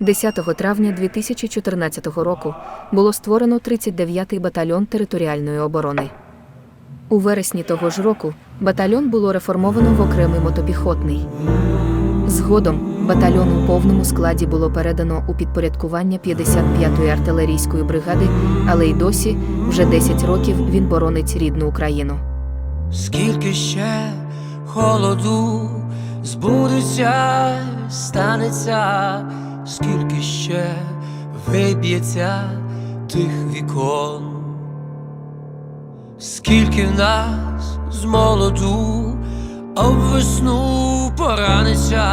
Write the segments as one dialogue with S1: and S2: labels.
S1: 10 травня 2014 року було створено 39-й батальйон територіальної оборони. У вересні того ж року батальйон було реформовано в окремий мотопіхотний. Згодом батальйон у повному складі було передано у підпорядкування 55-ї артилерійської бригади, але й досі, вже 10 років, він боронить рідну Україну.
S2: Скільки ще холоду збудеться, станеться, скільки ще виб'ється тих вікон, скільки в нас з молоду об весну пораниться,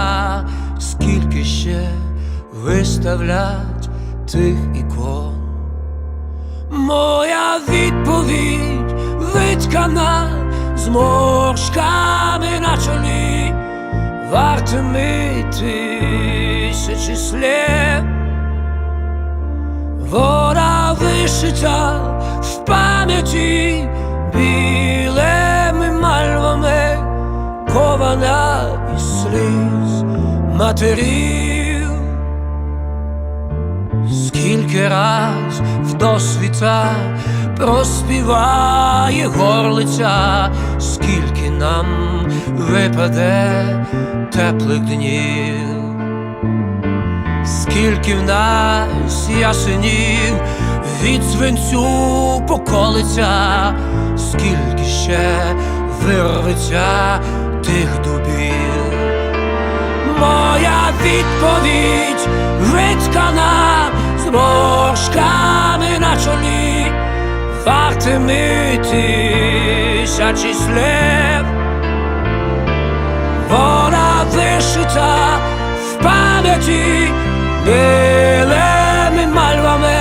S2: скільки ще виставлять тих ікон. Моя відповідь виткана зморшками на чолі, тисячі слів. Вона вишита в пам'яті білими мальвами, кована із сліз матерів. Скільки раз в досвіта проспіває горлиця, скільки нам випаде теплих днів, скільки в нас ясенів від свинцю поколиться, скільки ще вирветься тих дубів. Моя відповідь виткана зморшками на чолі, вартими тисячі Вона вишита в пам'яті білими мальвами,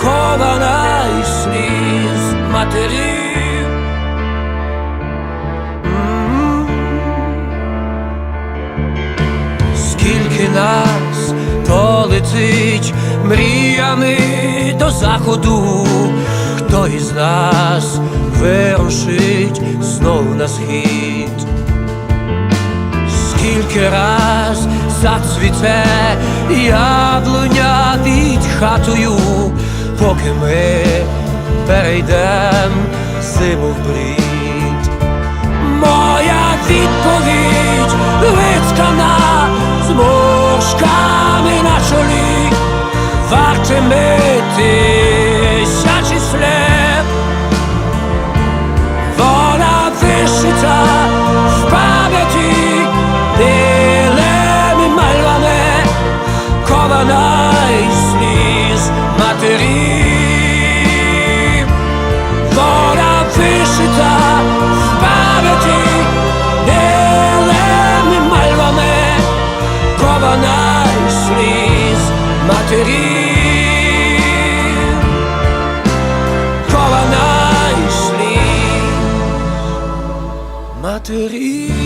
S2: кована сліз матерів. М. Скільки нас полетить мріями до заходу, хто із нас вирушить знов на схід, скільки раз зацвіте яблуня під хатою, поки ми перейдем зиму в брід. Моя відповідь виткана зморшками на чолі, вартими тисячі із сліз матерів. Вона вишита в пам'яті білими мальвами, кована із сліз матерів, кована із сліз матерів.